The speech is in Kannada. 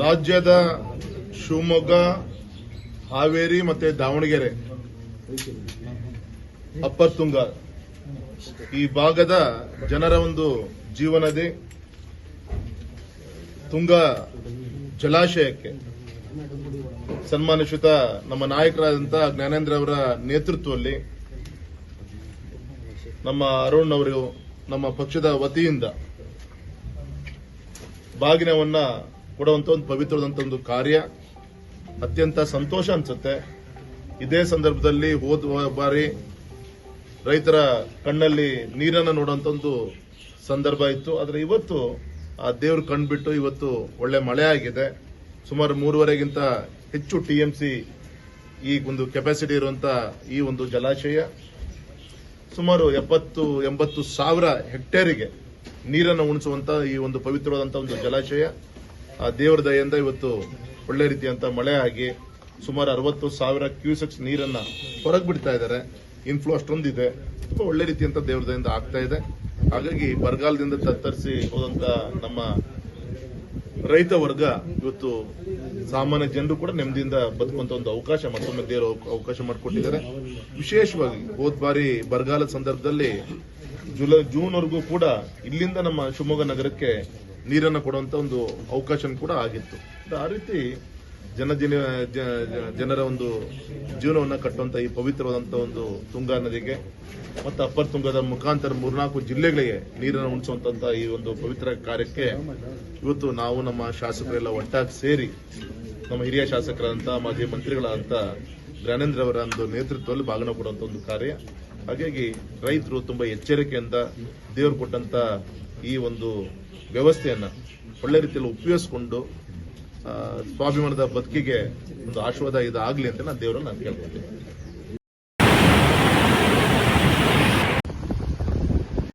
ರಾಜ್ಯದ ಶಿವಮೊಗ್ಗ ಹಾವೇರಿ ಮತ್ತೆ ದಾವಣಗೆರೆ. ಅಪ್ಪರ್ ತುಂಗ ಈ ಭಾಗದ ಜನರ ಒಂದು ಜೀವನದಿ, ತುಂಗ ಜಲಾಶಯಕ್ಕೆ ಸನ್ಮಾನಿಸುತ್ತ ನಮ್ಮ ನಾಯಕರಾದಂತಹ ಜ್ಞಾನೇಂದ್ರ ಅವರ ನೇತೃತ್ವದಲ್ಲಿ ನಮ್ಮ ಅರುಣ್ ಅವರು ನಮ್ಮ ಪಕ್ಷದ ವತಿಯಿಂದ ಬಾಗಿನವನ್ನ ಕೊಡುವಂತ ಒಂದು ಪವಿತ್ರದಂತ ಒಂದು ಕಾರ್ಯ. ಅತ್ಯಂತ ಸಂತೋಷ ಅನ್ಸುತ್ತೆ. ಇದೇ ಸಂದರ್ಭದಲ್ಲಿ ಹೋದ ಬಾರಿ ರೈತರ ಕಣ್ಣಲ್ಲಿ ನೀರನ್ನು ನೋಡುವಂತ ಒಂದು ಸಂದರ್ಭ ಇತ್ತು. ಆದರೆ ಇವತ್ತು ಆ ದೇವ್ರ ಕಣ್ಬಿಟ್ಟು ಇವತ್ತು ಒಳ್ಳೆ ಮಳೆ ಆಗಿದೆ. ಸುಮಾರು ಮೂರುವರೆಗಿಂತ ಹೆಚ್ಚು ಟಿ ಎಂ ಸಿ ಈ ಒಂದು ಕೆಪಾಸಿಟಿ ಇರುವಂತ ಈ ಒಂದು ಜಲಾಶಯ ಸುಮಾರು ಎಪ್ಪತ್ತು, ಎಂಬತ್ತು ಸಾವಿರ ಹೆಕ್ಟೇರಿಗೆ ನೀರನ್ನು ಉಣಿಸುವಂತ ಈ ಒಂದು ಪವಿತ್ರವಾದಂತಹ ಒಂದು ಜಲಾಶಯ. ಆ ದೇವರ ದಯೆಯಿಂದ ಇವತ್ತು ಒಳ್ಳೆ ರೀತಿಯಂತ ಮಳೆ ಆಗಿ ಸುಮಾರು ಅರವತ್ತು ಸಾವಿರ ಕ್ಯೂಸೆಕ್ಸ್ ನೀರನ್ನ ಹೊರಗೆ ಬಿಡ್ತಾ ಇದ್ದಾರೆ ಇನ್ಫ್ಲೋ ಅಷ್ಟೊಂದಿದೆ. ತುಂಬಾ ಒಳ್ಳೆ ರೀತಿಯಂತ ದೇವರ ದೇವ್ರದಿಂದ ಆಗ್ತಾ ಇದೆ. ಹಾಗಾಗಿ ಬರಗಾಲದಿಂದ ತತ್ತರಿಸಿ ಹೋದಂತ ನಮ್ಮ ರೈತ ವರ್ಗ ಇವತ್ತು ಸಾಮಾನ್ಯ ಜನರು ಕೂಡ ನೆಮ್ಮದಿಯಿಂದ ಬದುಕುವಂತ ಒಂದು ಅವಕಾಶ ಮತ್ತೊಮ್ಮೆ ದೇವರು ಅವಕಾಶ ಮಾಡಿಕೊಟ್ಟಿದ್ದಾರೆ. ವಿಶೇಷವಾಗಿ ಹೋದ್ ಬಾರಿ ಬರಗಾಲದ ಸಂದರ್ಭದಲ್ಲಿ ಜುಲೈ ಜೂನ್ ವರೆಗೂ ಕೂಡ ಇಲ್ಲಿಂದ ನಮ್ಮ ಶಿವಮೊಗ್ಗ ನಗರಕ್ಕೆ ನೀರನ್ನು ಕೊಡುವಂತ ಒಂದು ಅವಕಾಶ ಕೂಡ ಆಗಿತ್ತು. ಆ ರೀತಿ ಜನ ಜನ ಜನರ ಒಂದು ಜೀವನವನ್ನು ಕಟ್ಟುವಂಥ ಈ ಪವಿತ್ರವಾದಂಥ ಒಂದು ತುಂಗಾ ನದಿಗೆ, ಮತ್ತು ಅಪ್ಪರ್ ತುಂಗದ ಮುಖಾಂತರ ಮೂರ್ನಾಲ್ಕು ಜಿಲ್ಲೆಗಳಿಗೆ ನೀರನ್ನು ಉಣಿಸುವಂಥ ಈ ಒಂದು ಪವಿತ್ರ ಕಾರ್ಯಕ್ಕೆ ಇವತ್ತು ನಾವು ನಮ್ಮ ಶಾಸಕರೆಲ್ಲ ಒಟ್ಟಾಗಿ ಸೇರಿ ನಮ್ಮ ಹಿರಿಯ ಶಾಸಕರಾದಂಥ ಮಾಜಿ ಮಂತ್ರಿಗಳಾದಂಥ ಜ್ಞಾನೇಂದ್ರ ಅವರ ಒಂದು ನೇತೃತ್ವದಲ್ಲಿ ಭಾಗನ ಕೊಡುವಂಥ ಒಂದು ಕಾರ್ಯ. ಹಾಗಾಗಿ ರೈತರು ತುಂಬ ಎಚ್ಚರಿಕೆಯಿಂದ ದೇವರು ಕೊಟ್ಟಂಥ ಈ ಒಂದು ವ್ಯವಸ್ಥೆಯನ್ನು ಒಳ್ಳೆ ರೀತಿಯಲ್ಲಿ ಉಪಯೋಗಿಸಿಕೊಂಡು ಸ್ವಾಭಿಮಾನದ ಬದುಕಿಗೆ ಒಂದು ಆಶೀರ್ವಾದ ಇದಾಗಲಿ ಅಂತ ನಾನು ದೇವರನ್ನು ನಾನು ಕೇಳ್ಕೊತೀನಿ.